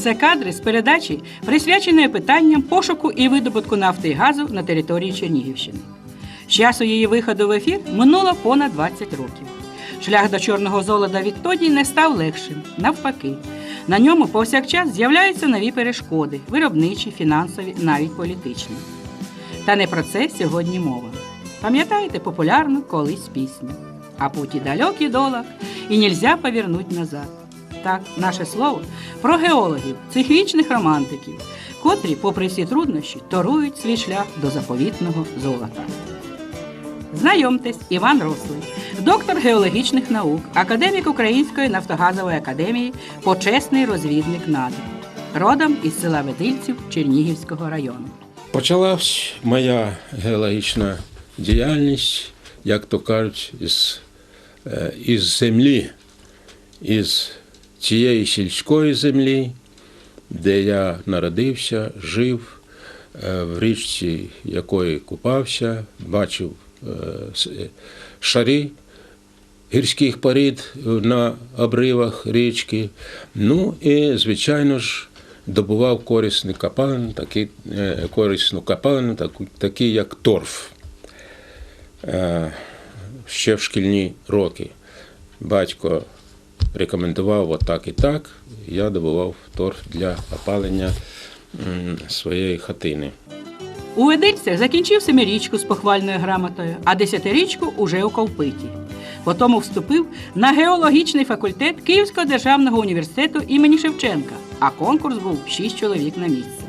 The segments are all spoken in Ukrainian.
Це кадри з передачі, присвяченої питанням пошуку і видобутку нафти і газу на території Чернігівщини. З часу її виходу в ефір минуло понад 20 років. Шлях до чорного золота відтоді не став легшим. Навпаки, на ньому повсякчас з'являються нові перешкоди виробничі, фінансові, навіть політичні. Та не про це сьогодні мова. Пам'ятаєте популярну колись пісню? А путі далекий долог, і нельзя повернуть назад. Так, наше слово про геологів, цих вічних романтиків, котрі, попри всі труднощі, торують свій шлях до заповітного золота. Знайомтесь, Іван Рослий, доктор геологічних наук, академік Української нафтогазової академії, почесний розвідник надр, родом із села Ведильців Чернігівського району. Почалась моя геологічна діяльність, як то кажуть, із, е, із землі, із цієї сільської землі, де я народився, жив, е, в річці якої купався, бачив е, е, шари гірських порід на обривах річки. Ну і, звичайно ж, добував корисні копалини, такі, корисну копалину, таку, такі як торф. Ще в шкільні роки. Батько рекомендував отак і так. Я добував торф для опалення своєї хатини. У Ведильцях закінчив семирічку з похвальною грамотою, а десятирічку уже у Ковпиті. Потім вступив на геологічний факультет Київського державного університету імені Шевченка, а конкурс був шість чоловік на місце.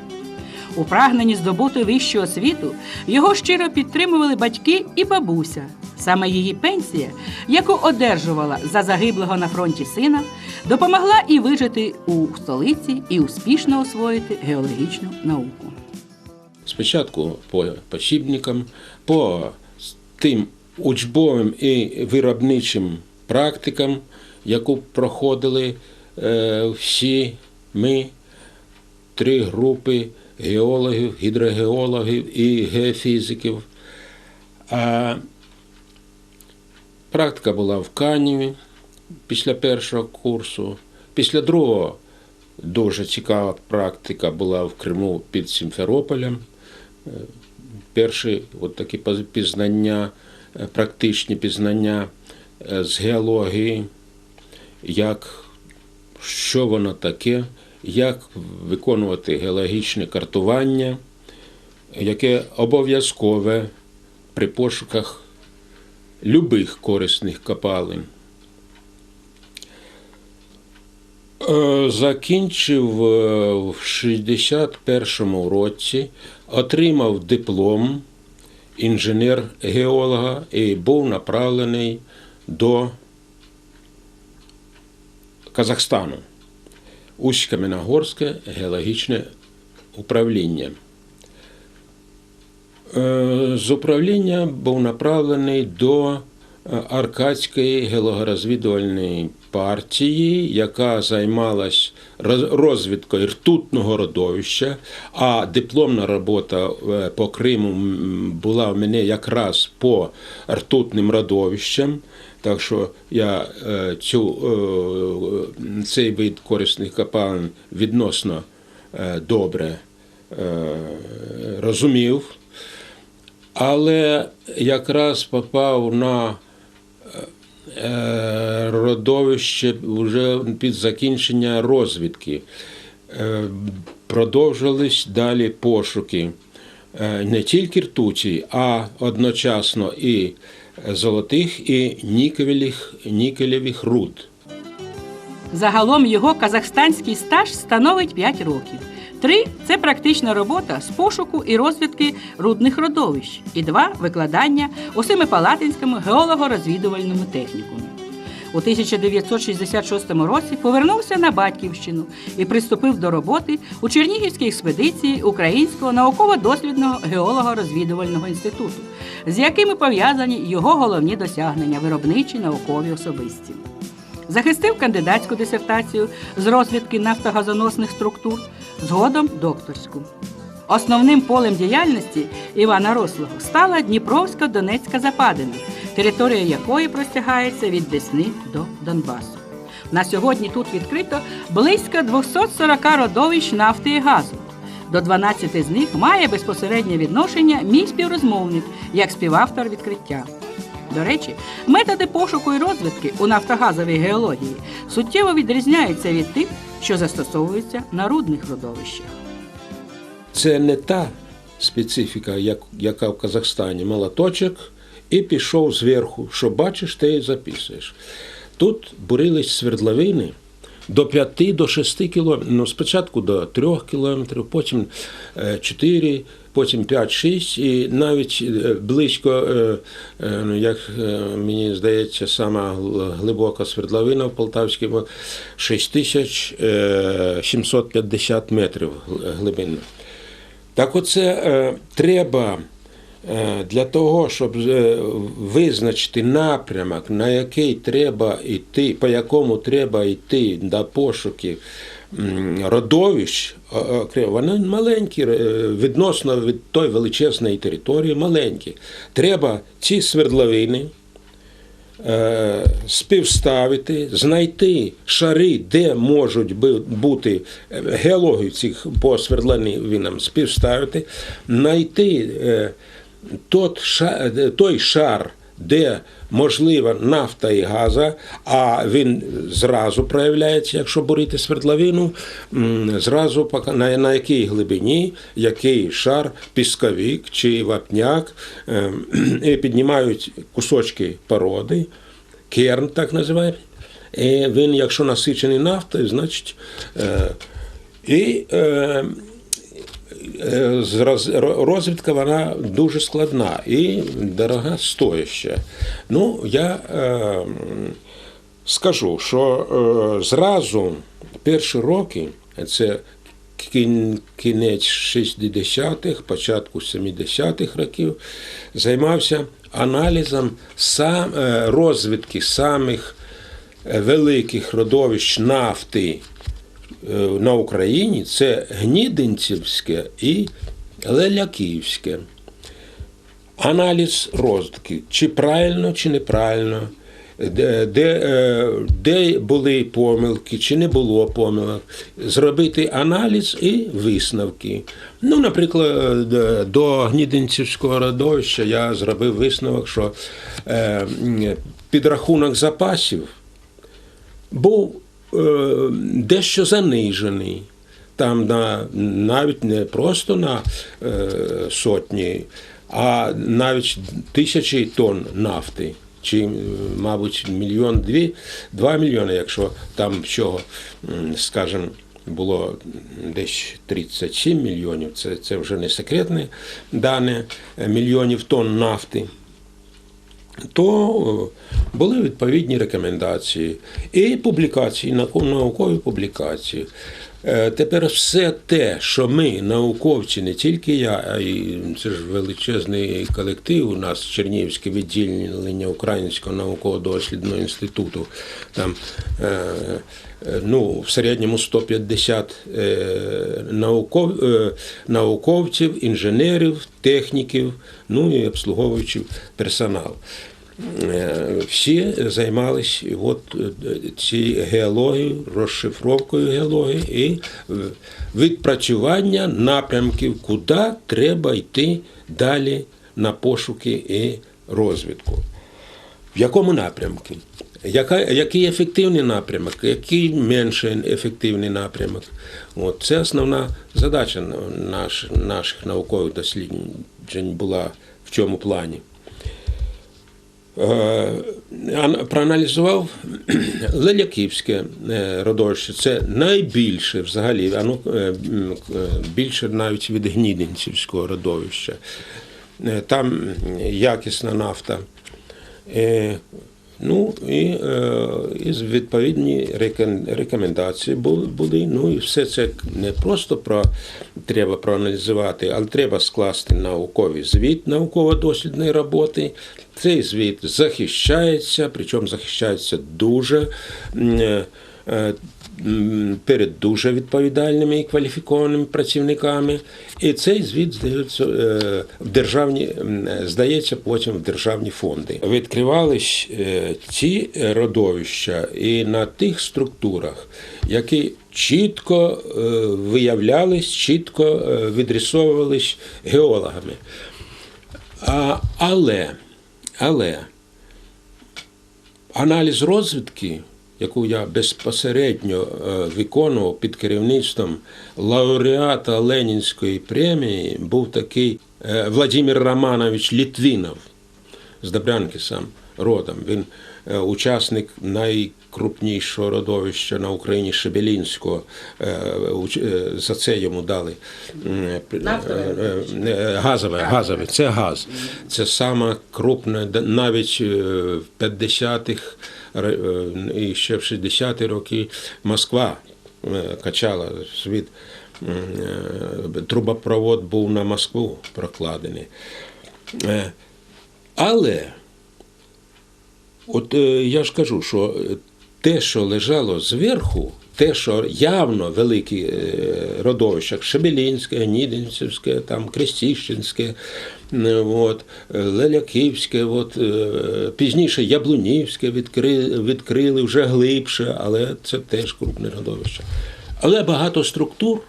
У прагненні здобути вищу освіту його щиро підтримували батьки і бабуся. Саме її пенсія, яку одержувала за загиблого на фронті сина, допомогла і вижити у столиці і успішно освоїти геологічну науку. Спочатку по посібникам, по тим учбовим і виробничим практикам, яку проходили е, всі ми, три групи геологів, гідрогеологів і геофізиків. А практика була в Каніві після першого курсу. Після другого дуже цікава практика була в Криму під Сімферополем. Е, Перші от такі пізнання, е, практичні пізнання е, з геології, як, що воно таке, як виконувати геологічне картування, яке обов'язкове при пошуках любих корисних копалин. Е, Закінчив е, в 61-му році, отримав диплом інженер-геолога і був направлений до Казахстану. Усть-Каменогорське геологічне управління. Е, З управління був направлений до е, Аркадської геологорозвідувальної партії, яка займалась розвідкою ртутного родовища, а дипломна робота е, по Криму була в мене якраз по ртутним родовищам. Так що я цю, цей вид корисних копалин відносно добре розумів але якраз попав на е, родовище вже під закінчення розвідки. Е, Продовжились далі пошуки е, не тільки ртуті, а одночасно і золотих, і нікелевих, нікелевих руд. Загалом його казахстанський стаж становить 5 років. Три це практична робота з пошуку і розвідки рудних родовищ, і два викладання у Семипалатинському геолого-розвідувальному технікумі. У 1966 році повернувся на батьківщину і приступив до роботи у Чернігівській експедиції Українського науково-дослідного геолого-розвідувального інституту, з якими пов'язані його головні досягнення виробничі, наукові особисті. Захистив кандидатську дисертацію з розвідки нафтогазоносних структур, згодом докторську. Основним полем діяльності Івана Рослого стала Дніпровсько-Донецька западина, територія якої простягається від Десни до Донбасу. На сьогодні тут відкрито близько 240 родовищ нафти і газу. До 12 з них має безпосереднє відношення мій співрозмовник як співавтор відкриття. До речі, методи пошуку і розвідки у нафтогазовій геології суттєво відрізняються від тих, що застосовуються на рудних родовищах. Це не та специфіка, як, яка в Казахстані. Молоточок і пішов зверху. Що бачиш, те і записуєш. Тут бурились свердловини до 5 до 6 кілометрів. Ну, спочатку до 3 кілометрів, потім 4, потім 5-6, і навіть е, близько, е, е, ну, як мені здається, сама глибока свердловина в Полтавській, 6750 метрів гл- глибина. Так оце треба для того, щоб визначити напрямок, на який треба йти, по якому треба йти до пошуків родовищ, вони маленькі, е, відносно від тої величезної території, маленькі. Треба ці свердловини е, співставити, знайти шари, де можуть бути е, геологію цих по свердловинам співставити, знайти той шар, де можлива нафта і газа, а він зразу проявляється, якщо бурити свердловину, зразу на, на якій глибині, який шар, пісковик чи вапняк, е, і піднімають кусочки породи, керн так називають. І він, якщо насичений нафтою, значить. Е, і е, розвідка вона дуже складна і дорога стояща. Ну, я е, скажу, що е, зразу перші роки, це кінець 60-х, початку 70-х років, займався аналізом сам, е, розвідки самих е, великих родовищ нафти е, на Україні це Гнідинцівське і Леляківське. Аналіз розвідки, чи правильно, чи неправильно, де, е, де були помилки, чи не було помилок, зробити аналіз і висновки. Ну, наприклад, е, до Гнідинцівського родовища я зробив висновок, що е, підрахунок запасів був е, дещо занижений. Там на, навіть не просто на е, сотні, а навіть тисячі тонн нафти. Чи, е, мабуть, мільйон дві, два мільйони, якщо там всього, скажімо, було десь 37 мільйонів, це, це вже не секретне дане, е, мільйонів тонн нафти то е, були відповідні рекомендації і публікації, нау- наукові публікації. Е, Тепер все те, що ми, науковці, не тільки я, а й це ж величезний колектив у нас Чернігівське відділення Українського науково-дослідного інституту. Там е, е, ну, в середньому 150 е, науков, науковців, інженерів, техніків, ну і обслуговуючий персонал. Е, Всі займалися от е, цією геологією, розшифровкою геології і відпрацювання напрямків, куди треба йти далі на пошуки і розвідку. В якому напрямку? Яка, який ефективний напрямок, який менше ефективний напрямок? От, це основна задача наш, наших наукових досліджень була в цьому плані. Е, ан- проаналізував Леляківське е, родовище. Це найбільше взагалі, воно е, е, більше навіть від Гнідинцівського родовища. Там якісна нафта. Ну і, е, і відповідні рекомендації були. Ну і все це не просто про треба проаналізувати, але треба скласти науковий звіт науково-дослідної роботи. Цей звіт захищається, причому захищається дуже е, е, перед дуже відповідальними і кваліфікованими працівниками. І цей звіт здається е, в державні, здається потім в державні фонди. Відкривались е, ці родовища і на тих структурах, які чітко е, виявлялись, чітко відрисовувались геологами. А, але, але аналіз розвідки, яку я безпосередньо е, виконував під керівництвом лауреата Ленінської премії, був такий е, Владимир Романович Літвінов з Добрянки сам родом. Він е, учасник найкрупнішого родовища на Україні Шебелінського. За це йому дали газове, газове. Це газ. Це саме крупне, д- навіть в 50-х р- е, і ще в 60-ті роки Москва е, качала світ. Е, Трубопровод був на Москву прокладений. Е, Але От е, я ж кажу, що е, те, що лежало зверху, те, що явно великі е, родовища, Шебелінське, Нідинцівське, там Крестіщинське, от, Леляківське, от, е, пізніше Яблунівське відкрили, відкрили вже глибше, але це теж крупне родовище. Але багато структур,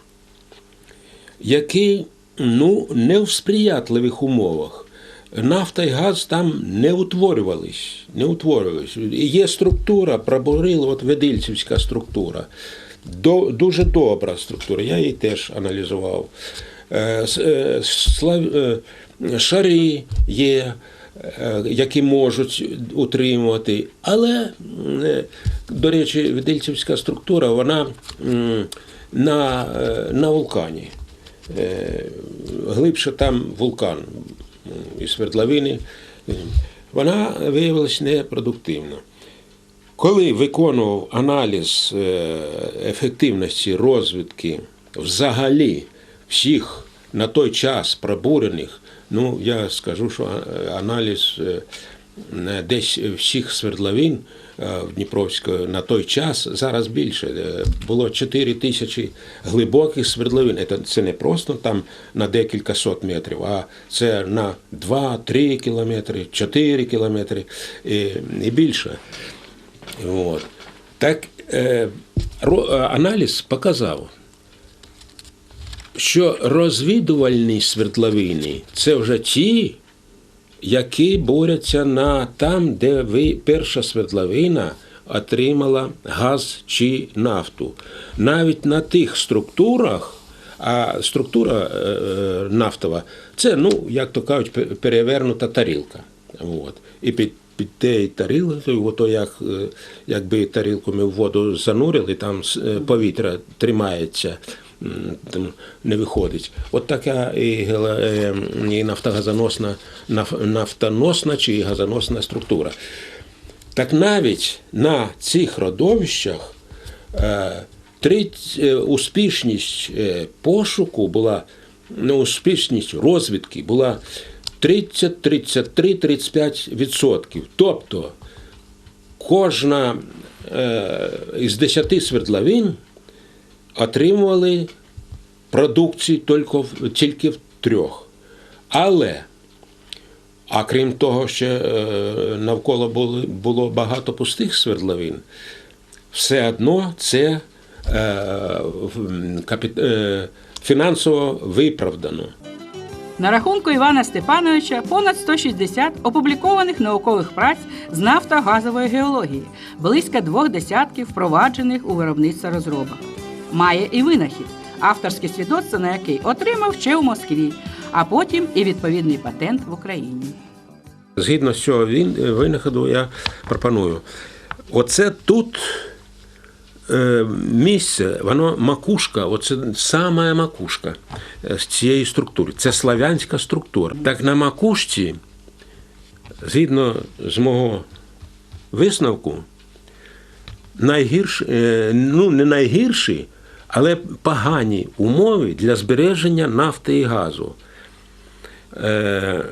які ну, не в сприятливих умовах. Нафта і газ там не утворювались. Не утворювались. Є структура, пробурила, от Ведильцівська структура. До, дуже добра структура, я її теж аналізував. Е, е, е, Шари є, які можуть утримувати. Але, до речі, Ведильцівська структура, вона на, на вулкані. Глибше там вулкан і свердловини. Вона виявилася непродуктивна. Коли виконував аналіз е, ефективності розвідки взагалі всіх на той час пробурених, ну я скажу, що е, аналіз е, десь всіх свердловин е, в Дніпровської на той час зараз більше. Е, Було 4 тисячі глибоких свердловин. Це, не просто там на декілька сот метрів, а це на 2-3 кілометри, 4 кілометри і, і більше. От. Так е, е, аналіз показав, що розвідувальні свердловини це вже ті, які борються на там, де ви, перша свердловина отримала газ чи нафту. Навіть на тих структурах, а структура е, е, нафтова це, ну, як то кажуть, перевернута тарілка. От. І під, під тією тарілкою, ото як, е, якби тарілку ми в воду занурили, там повітря тримається там не виходить. От така і, е, і нафтогазоносна, наф- нафтоносна чи газоносна структура. Так навіть на цих родовищах е, е, успішність пошуку була, ну, успішність розвідки була 30, 33, 35 відсотків. Тобто кожна із 10 свердловин отримували продукції тільки тільки в трьох. Але, а крім того, ще навколо було, було багато пустих свердловин, все одно це е, е, фінансово виправдано. На рахунку Івана Степановича понад 160 опублікованих наукових праць з нафтогазової геології, близько двох десятків впроваджених у виробництво розробок. Має і винахід, авторське свідоцтво на який отримав ще у Москві, а потім і відповідний патент в Україні. Згідно з цього він- винаходу, я пропоную. Оце тут е, місце, воно макушка, оце саме макушка е, з цієї структури. Це славянська структура. Так на макушці, згідно з мого висновку, найгірші, е, ну не найгірші, але погані умови для збереження нафти і газу. Е,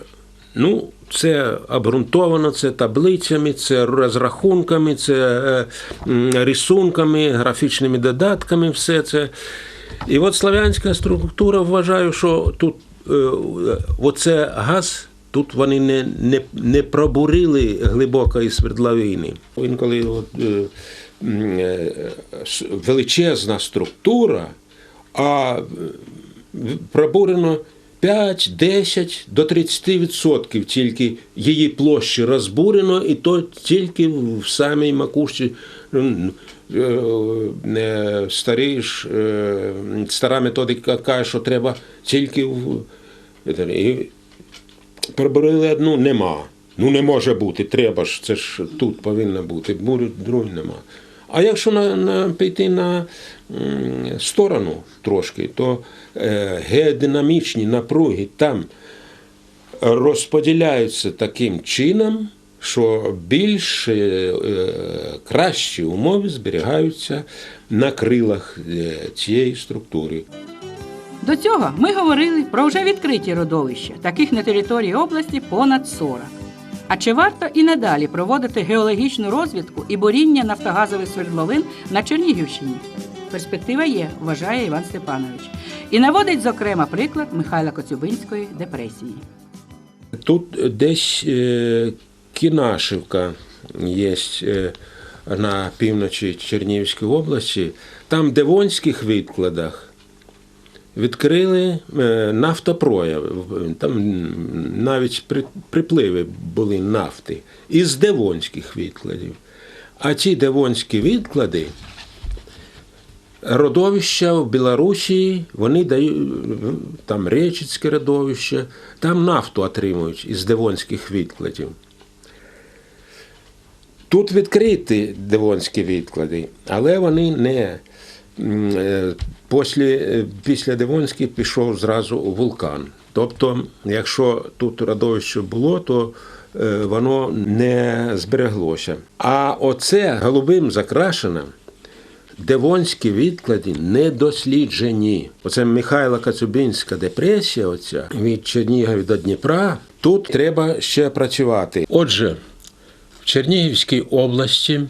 Ну, це обґрунтовано, це таблицями, це розрахунками, це е, рисунками, графічними додатками, все це. І от славянська структура вважаю, що тут е, оце газ, тут вони не, не, не пробурили глибокої свердловини. Інколи от, е, величезна структура, а пробурено 5, 10 до 30% тільки її площі розбурено, і то тільки в самій макушці. Е, е, Старі е, стара методика каже, що треба тільки в. І одну нема. Ну не може бути, треба ж, це ж тут повинно бути, буде другої нема. А якщо на, на, піти на сторону трошки, то е, геодинамічні напруги там розподіляються таким чином, що більш е, кращі умови зберігаються на крилах е, цієї структури. До цього ми говорили про вже відкриті родовища, таких на території області понад 40. А чи варто і надалі проводити геологічну розвідку і буріння нафтогазових свердловин на Чернігівщині? Перспектива є, вважає Іван Степанович. І наводить, зокрема, приклад Михайла Коцюбинської депресії. Тут десь е, Кінашівка є е, на півночі Чернігівської області. Там, де в Онських відкладах, відкрили е, нафтопрояв. Там навіть припливи були нафти із Девонських відкладів. А ці Девонські відклади родовища в Білорусі, вони дають там Речицьке родовище, там нафту отримують із Девонських відкладів. Тут відкриті Девонські відклади, але вони не. Після, е, після Девонських пішов зразу вулкан. Тобто, якщо тут родовище було, то е, воно не збереглося. А оце голубим закрашене Девонські відклади не досліджені. Оце Михайла Кацюбинська депресія, оця від Чернігова до Дніпра. Тут треба ще працювати. Отже, в Чернігівській області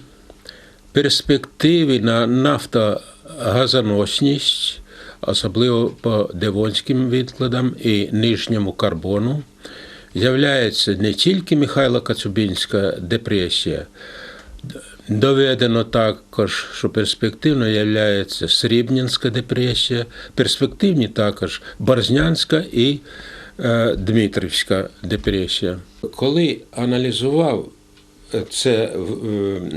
перспективи на нафтогазоносність, особливо по Девонським відкладам і нижньому карбону, з'являється не тільки Михайло Кацюбинська депресія, доведено також, що перспективно є Срібнянська депресія, перспективні також Борзнянська і е, Дмитрівська депресія. Коли аналізував це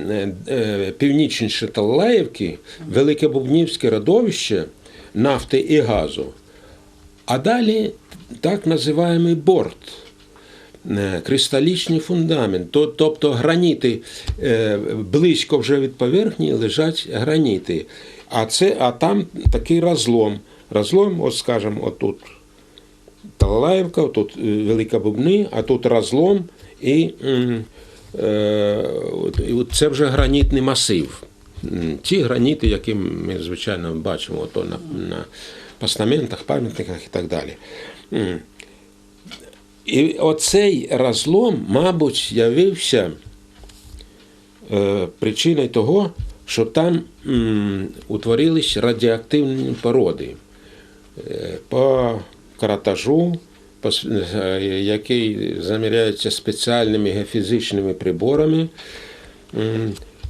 е, е, північніше Талаївки, Велике Бубнівське родовище нафти і газу, а далі так називаємий борт. е, Кристалічний фундамент, тобто граніти близько вже від поверхні лежать граніти. А, це, а там такий розлом. Розлом, от скажімо, отут Талалаївка, тут Велика Бубни, а тут розлом і, і от це вже гранітний масив. Ті граніти, які ми, звичайно, бачимо ото на, на постаментах, пам'ятниках і так далі. І оцей розлом, мабуть, явився е, причиною того, що там утворились радіоактивні породи Е, по каратажу, е, який заміряється спеціальними геофізичними приборами.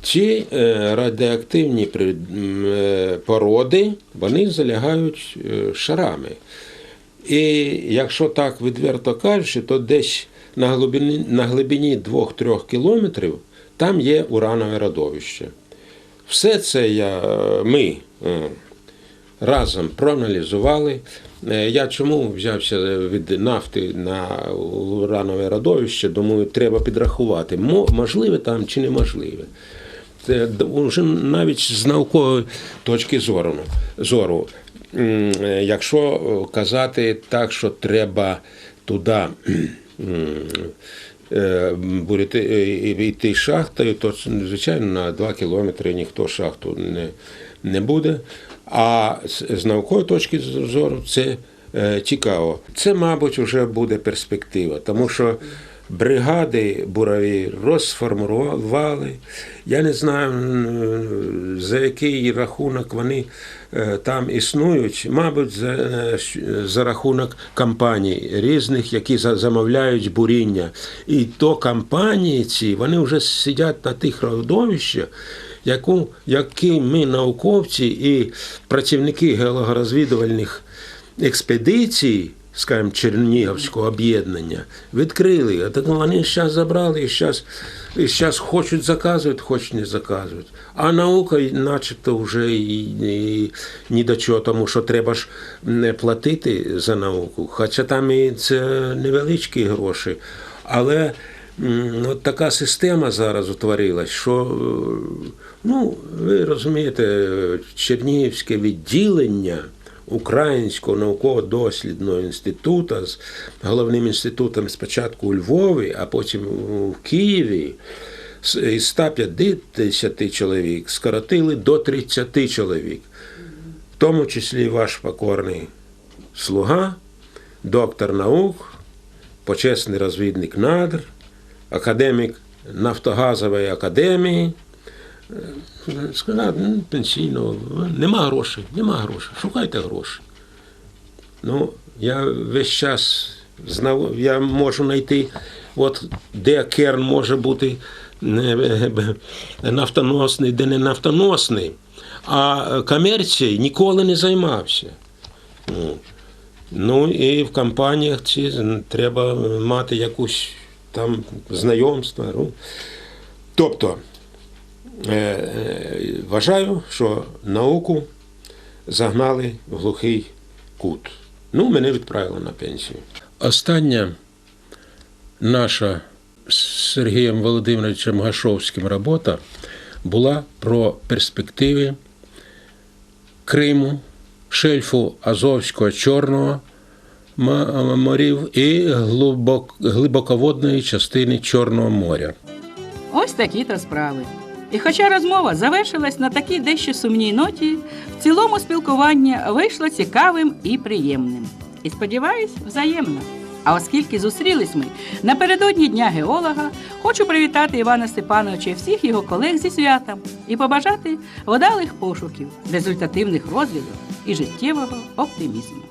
Ці е, радіоактивні е, породи вони залягають е, шарами. І якщо так відверто кажучи, то десь на глибині, на глибині 2-3 кілометрів там є уранове родовище. Все це я, е, ми е, разом проаналізували. Е, Я чому взявся від нафти на уранове родовище, думаю, треба підрахувати, можливе там чи неможливе. Це вже навіть з наукової точки зору. зору. Е, Якщо е, казати так, що треба туди е, будете е, йти шахтою, то звичайно на 2 кілометри ніхто шахту не, не буде. А з, наукової точки зору це е, цікаво. Це, мабуть, вже буде перспектива, тому що бригади бурові розформували. Я не знаю, за який рахунок вони е, там існують. Мабуть, за, е, за рахунок компаній різних, які за- замовляють буріння. І то компанії ці вони вже сидять на тих родовищах, яку, ми, науковці і працівники геологорозвідувальних експедицій, скажімо, Чернігівського об'єднання, відкрили. А так вони зараз забрали і зараз, і зараз хочуть заказують, хочуть не заказують. А наука, начебто, вже і, і ні до чого, тому що треба ж не платити за науку. Хоча там і це невеличкі гроші. Але от така система зараз утворилась, що е, ну, ви розумієте, Чернігівське відділення. Українського науково-дослідного інституту з головним інститутом спочатку у Львові, а потім в Києві із 150 чоловік скоротили до 30 чоловік, в тому числі ваш покорний слуга, доктор наук, почесний розвідник надр, академік Нафтогазової академії. Сказав, ну, пенсійного, нема грошей, нема грошей, шукайте гроші. Ну, я весь час знав, я можу знайти, от де керн може бути нафтоносний, де не нафтоносний, а комерцією ніколи не займався. Ну, Ну і в компаніях ці треба мати якусь там знайомство. Ну. Тобто, е, е, вважаю, що науку загнали в глухий кут. Ну, мене відправили на пенсію. Остання наша з Сергієм Володимировичем Гашовським робота була про перспективи Криму, шельфу Азовського Чорного морів і глибок, глибоководної частини Чорного моря. Ось такі то справи. І хоча розмова завершилась на такій дещо сумній ноті, в цілому спілкування вийшло цікавим і приємним. І сподіваюсь, взаємно. А оскільки зустрілись ми напередодні Дня геолога, хочу привітати Івана Степановича і всіх його колег зі святом і побажати вдалих пошуків, результативних розвідок і життєвого оптимізму.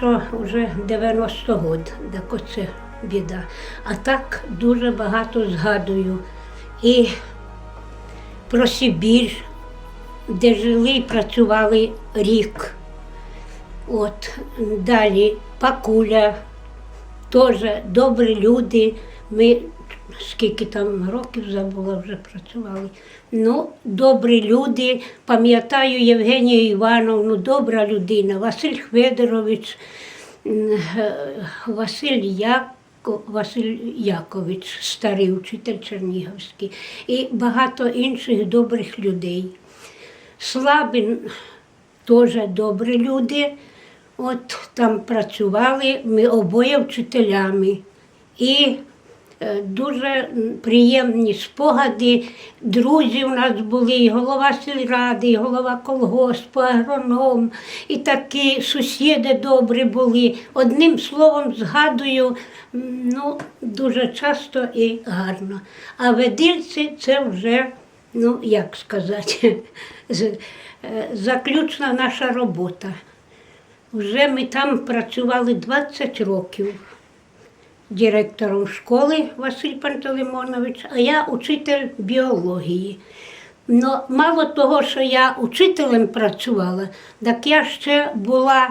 Що вже 90 год, так оце біда. А так дуже багато згадую. І про Сибір, де жили і працювали рік. От далі Пакуля, теж добрі люди. Ми скільки там років забула, вже працювали. Ну, добрі люди. Пам'ятаю Євгенію Івановну, добра людина, Василь Хведорович, е, Василь Яко, Василь Якович, старий учитель Чернігівський, і багато інших добрих людей. Слабин теж добрі люди. От там працювали ми обоє вчителями. І дуже приємні спогади. Друзі у нас були, і голова сільради, і голова колгоспу, агроном, і такі сусіди добрі були. Одним словом, згадую ну, дуже часто і гарно. А ведильці це вже, ну як сказати, е, заключна наша робота. Вже ми там працювали 20 років директором школи Василь Пантелеймонович, а я учитель біології. Но мало того, що я учителем працювала, так я ще була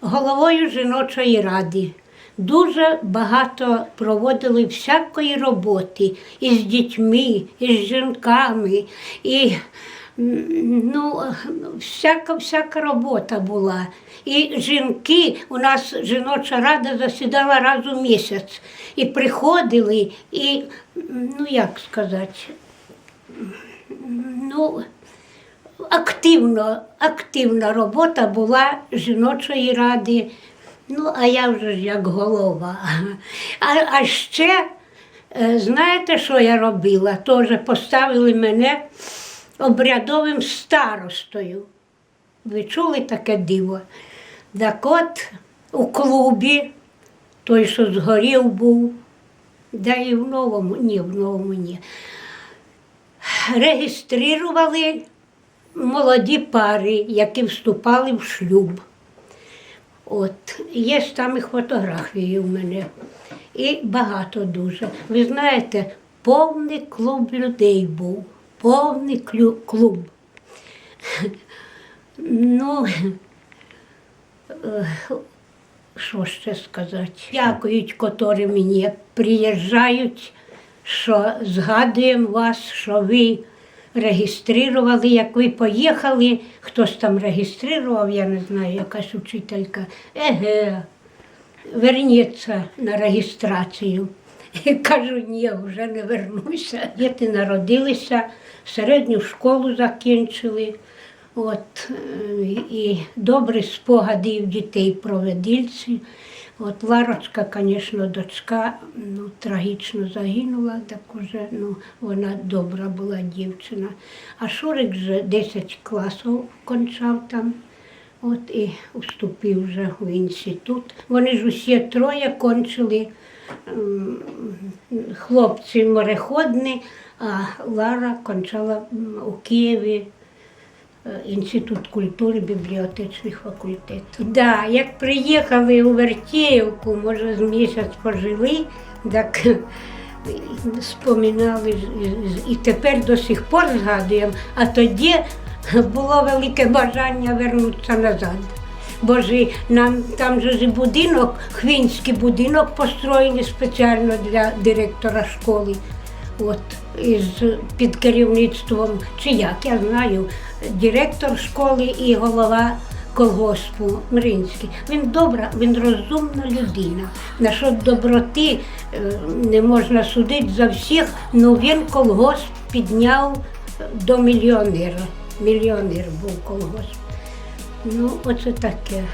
головою жіночої ради. Дуже багато проводили всякої роботи із дітьми, із жінками. І ну, всяка, всяка робота була. І жінки, у нас жіноча рада засідала раз у місяць. І приходили, і, ну як сказати, ну, активно, активна робота була жіночої ради. Ну, а я вже ж як голова. А, а ще, е, знаєте, що я робила? Теж поставили мене обрядовим старостою. Ви чули таке диво? Так от у клубі, той, що згорів був, да і в новому, ні, в новому ні. Реєстрували молоді пари, які вступали в шлюб. От, є там і фотографії у мене. І багато дуже. Ви знаєте, повний клуб людей був. Повний клуб. Ну, що ще сказати? Дякують, котрі мені приїжджають, що згадуємо вас, що ви реєстрували, як ви поїхали, хтось там реєстрував, я не знаю, якась учителька. Еге, верніться на реєстрацію. І кажу, ні, вже не вернуся. Діти народилися, середню школу закінчили. От, е, і добрі спогади дітей про ведильці. От Ларочка, звісно, дочка ну, трагічно загинула, так уже ну, вона добра була дівчина. А Шурик вже 10 класів кончав там. От і уступив вже в інститут. Вони ж усі троє кончили хлопці мореходні, а Лара кончала у Києві Інститут культури, бібліотечний факультет. Да, як приїхали у Вертіївку, може, з місяць пожили, так е, споминали і тепер до сих пор згадуємо, а тоді було велике бажання вернутися назад. Бо ж нам там же ж будинок, хвінський будинок построєний спеціально для директора школи. От із під керівництвом, чи як я знаю, директор школи і голова колгоспу Мринський. Він добра, він розумна людина. Насчет доброти е, не можна судити за всіх, але він колгосп підняв до мільйонера. Мільйонер був колгосп. Ну, оце таке.